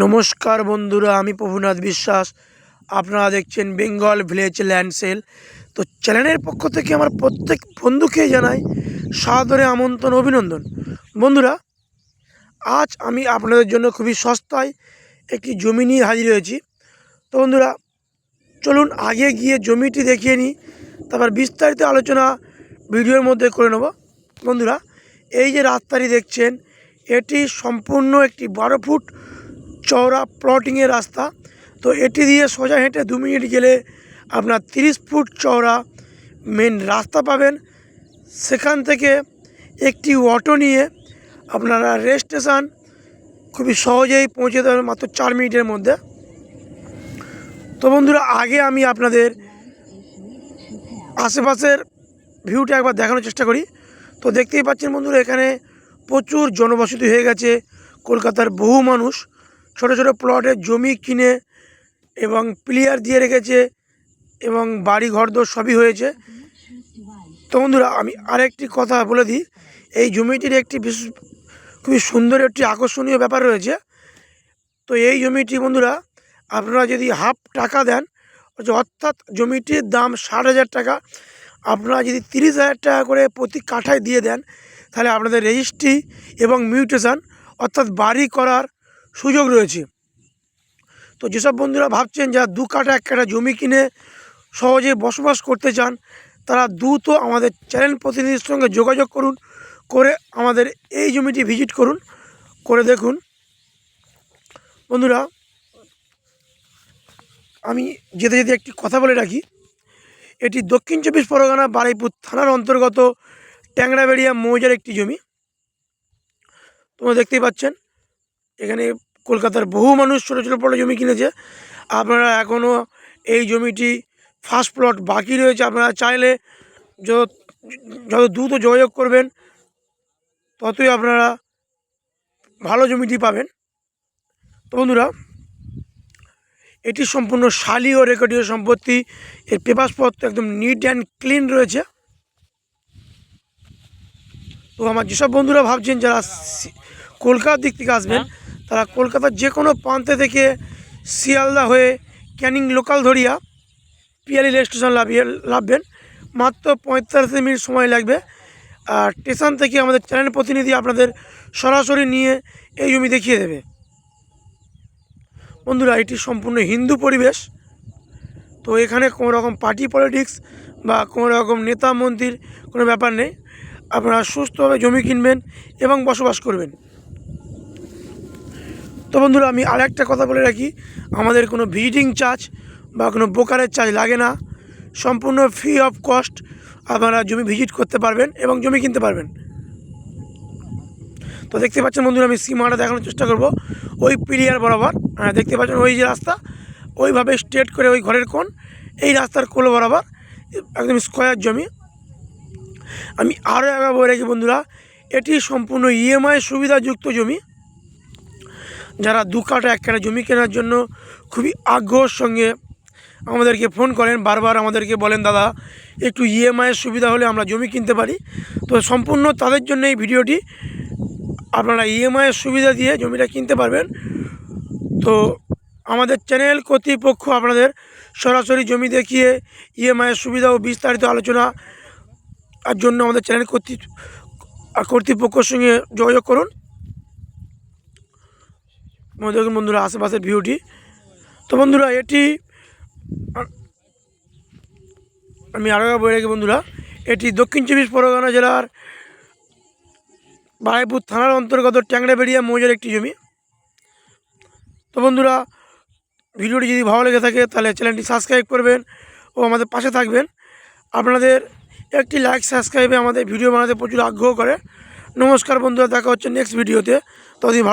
নমস্কার বন্ধুরা, আমি প্রভুনাথ বিশ্বাস। আপনারা দেখছেন বেঙ্গল ভিলেজ ল্যান্ড সেল। তো চ্যানেলের পক্ষ থেকে আমার প্রত্যেক বন্ধুকে জানাই সাদরে আমন্ত্রণ, অভিনন্দন। বন্ধুরা, আজ আমি আপনাদের জন্য খুবই সস্তায় একটি জমি নিয়ে হাজির হয়েছি। তো বন্ধুরা, চলুন আগে গিয়ে জমিটি দেখিয়ে নিই, তারপর বিস্তারিত আলোচনা ভিডিওর মধ্যে করে নেব। বন্ধুরা, এই যে রাস্তাটি দেখছেন, এটি সম্পূর্ণ একটি বারো ফুট চওড়া প্লটিংয়ের রাস্তা। তো এটি দিয়ে সোজা হেঁটে দু মিনিট গেলে আপনার তিরিশ ফুট চওড়া মেন রাস্তা পাবেন। সেখান থেকে একটি অটো নিয়ে আপনারা রেল স্টেশন খুবই সহজেই পৌঁছে দেবেন মাত্র চার মিনিটের মধ্যে। তো বন্ধুরা, আগে আমি আপনাদের আশেপাশের ভিউটা একবার দেখানোর চেষ্টা করি। তো দেখতেই পাচ্ছেন বন্ধুরা, এখানে প্রচুর জনবসতি হয়ে গেছে। কলকাতার বহু মানুষ ছোট ছোট প্লটের জমি কিনে এবং প্লেয়ার দিয়ে রেখেছে এবং বাড়ি, ঘরদোর সবই হয়েছে। তো বন্ধুরা, আমি আরেকটি কথা বলে দিই। এই জমিটির একটি বিশেষ, খুবই সুন্দর একটি আকর্ষণীয় ব্যাপার রয়েছে। তো এই জমিটি বন্ধুরা, আপনারা যদি হাফ টাকা দেন, অর্থাৎ জমিটির দাম ষাট হাজার টাকা, আপনারা যদি তিরিশ হাজার টাকা করে প্রতি কাঠায় দিয়ে দেন, তাহলে আপনাদের রেজিস্ট্রি এবং মিউটেশন অর্থাৎ বাড়ি করার সুযোগ রয়েছে। তো যেসব বন্ধুরা ভাবছেন যা দু কাঠা, এক কাঠা জমি কিনে সহজে বসবাস করতে চান, তারা দ্রুত আমাদের চ্যানেল প্রতিনিধির সঙ্গে যোগাযোগ করুন, করে আমাদের এই জমিটি ভিজিট করুন, করে দেখুন। বন্ধুরা, আমি যেতে যেতে একটি কথা বলে রাখি। এটি দক্ষিণ চব্বিশ পরগনা বারুইপুর থানার অন্তর্গত ট্যাংরাবেড়িয়া মৌজার একটি জমি। তোমরা দেখতেই পাচ্ছেন এখানে কলকাতার বহু মানুষ ছোটো ছোটো বড় জমি কিনেছে। আপনারা এখনও এই জমিটি ফার্স্ট প্লট বাকি রয়েছে। আপনারা চাইলে যত যত দ্রুত যোগাযোগ করবেন, ততই আপনারা ভালো জমিটি পাবেন। তো বন্ধুরা, এটি সম্পূর্ণ শালি ও রেকর্ডীয় সম্পত্তি। এর পেপারসপত্র একদম নিট অ্যান্ড ক্লিন রয়েছে। তো আমার যেসব বন্ধুরা ভাবছেন যারা কলকাতার দিক থেকে আসবেন তারা কলকাতার যে কোনো প্রান্তে থেকে শিয়ালদা হয়ে ক্যানিং লোকাল ধরিয়া পিয়ালি রেল স্টেশন লাভিয়ে লাভবেন। মাত্র পঁয়তাল্লিশ মিনিট সময় লাগবে। আর স্টেশন থেকে আমাদের চ্যানেল প্রতিনিধি আপনাদের সরাসরি নিয়ে এই জমি দেখিয়ে দেবে। বন্ধুরা এটি সম্পূর্ণ হিন্দু পরিবেশ। তো এখানে কোনো রকম পার্টি পলিটিক্স বা কোনো রকম নেতা মন্ত্রীর কোনো ব্যাপার নেই। আপনারা সুস্থভাবে জমি কিনবেন এবং বসবাস করবেন। তো বন্ধুরা আমি আরেকটা কথা বলে রাখি। আমাদের কোনো ভিজিটিং চার্জ বা কোনো ব্রোকারের চার্জ লাগে না। সম্পূর্ণ ফ্রি অফ কস্ট আপনারা জমি ভিজিট করতে পারবেন এবং জমি কিনতে পারবেন। তো দেখতে পাচ্ছেন বন্ধুরা আমি সীমাটা দেখানোর চেষ্টা করব। ওই পিলিয়ার বরাবর হ্যাঁ, দেখতে পাচ্ছেন ওই যে রাস্তা ওইভাবে স্ট্রেট করে ওই ঘরের কোণ এই রাস্তার কোল বরাবর একদম স্কোয়ার জমি। আমি আরও একবার বলে রাখি বন্ধুরা এটি সম্পূর্ণ ইএমআই সুবিধাযুক্ত জমি। যারা দু কাঠা, এক কাঠা জমি কেনার জন্য খুবই আগ্রহের সঙ্গে আমাদেরকে ফোন করেন, বারবার আমাদেরকে বলেন, দাদা, একটু ইএমআইয়ের সুবিধা হলে আমরা জমি কিনতে পারি। তো সম্পূর্ণ তাদের জন্য এই ভিডিওটি আপনারা ইএমআইয়ের সুবিধা দিয়ে জমিটা কিনতে পারবেন। তো আমাদের চ্যানেল কর্তৃপক্ষ আপনাদের সরাসরি জমি দেখিয়ে ইএমআইয়ের সুবিধা ও বিস্তারিত আলোচনা আর জন্য আমাদের চ্যানেল কর্তৃ, কর্তৃপক্ষের সঙ্গে যোগাযোগ করুন। মনে দেখুন বন্ধুরা, আশেপাশের ভিউটি। তো বন্ধুরা, এটি আমি আরও বলে রাখি বন্ধুরা, এটি দক্ষিণ চব্বিশ পরগনা জেলার বারাইপুর থানার অন্তর্গত ট্যাংরাবেড়িয়া মৌজার একটি জমি। তো বন্ধুরা, ভিডিওটি যদি ভালো লেগে থাকে, তাহলে চ্যানেলটি সাবস্ক্রাইব করবেন ও আমাদের পাশে থাকবেন। আপনাদের একটি লাইক সাবস্ক্রাইবে আমাদের ভিডিও বানাতে প্রচুর আগ্রহ করে। নমস্কার বন্ধুরা, দেখা হচ্ছে নেক্সট ভিডিওতে ততদিন